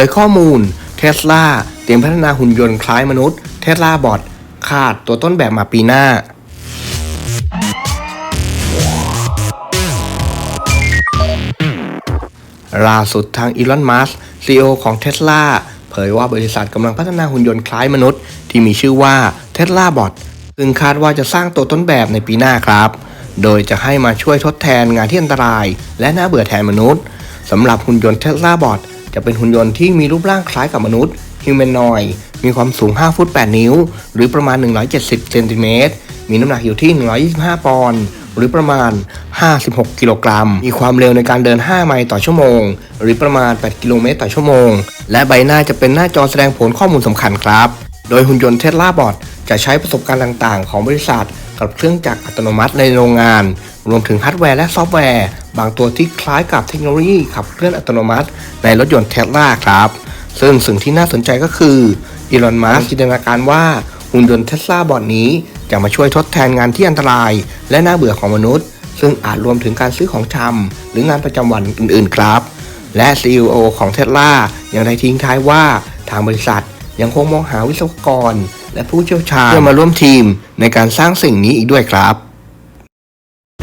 ผยข้อมูลเทสลาเตรียมพัฒนาหุ่นยนต์คล้ายมนุษย์เทสลาบอทคาดตัวต้นแบบมาปีหน้า ล่าสุดทางอีลอน มัสก์ซีอของเท s l a เผยว่าบริษัทกำลังพัฒนาหุ่นยนต์คล้ายมนุษย์ ที่มีชื่อว่าเท s l a Bot ซึ่งคาดว่าจะสร้างตัวต้นแบบในปีหน้าครับ โดยจะให้มาช่วยทดแทนงานที่อันตราย และน่าเบื่อแทนมนุษย์สำหรับหุ่นยนต์เท s l a Bot จะเป็นหุ่นยนต์ที่มีรูปร่างคล้ายกับมนุษย์ฮิวแมนนอยมีความสูง 5 ฟุต 8 นิ้ว หรือประมาณ 170 เซนติเมตร มีน้ำหนักอยู่ที่ 125 ปอนด์ หรือประมาณ 56 กิโลกรัม มีความเร็วในการเดิน 5 ไมล์ต่อชั่วโมง หรือประมาณ 8 กิโลเมตรต่อชั่วโมง และใบหน้าจะเป็นหน้าจอแสดงผลข้อมูลสำคัญครับ โดยหุ่นยนต์เทสลาบอทจะใช้ประสบการณ์ต่างๆ ของบริษัท กับเครื่องจักรอัตโนมัติในโรงงาน รวมถึงฮาร์ดแวร์และซอฟต์แวร์ บางตัวที่คล้ายกับเทคโนโลยีขับเคลื่อนอัตโนมัติ ในรถยนต์เทสลาครับ ซึ่งสิ่งที่น่าสนใจก็คืออีลอนมัสจินตนาการว่าหุ่นยนต์เทสลาบอทนี้จะมาช่วยทดแทนงานที่อันตราย และน่าเบื่อของมนุษย์ ซึ่งอาจรวมถึงการซื้อของชำหรืองานประจำวันอื่นๆครับ และ CEO ของเทสลายังได้ทิ้งท้ายว่าทางบริษัทยังคงมองหาวิศวกร และผู้เชี่ยวชาญเพื่อมาร่วมทีมในการสร้างสิ่งนี้อีกด้วยครับ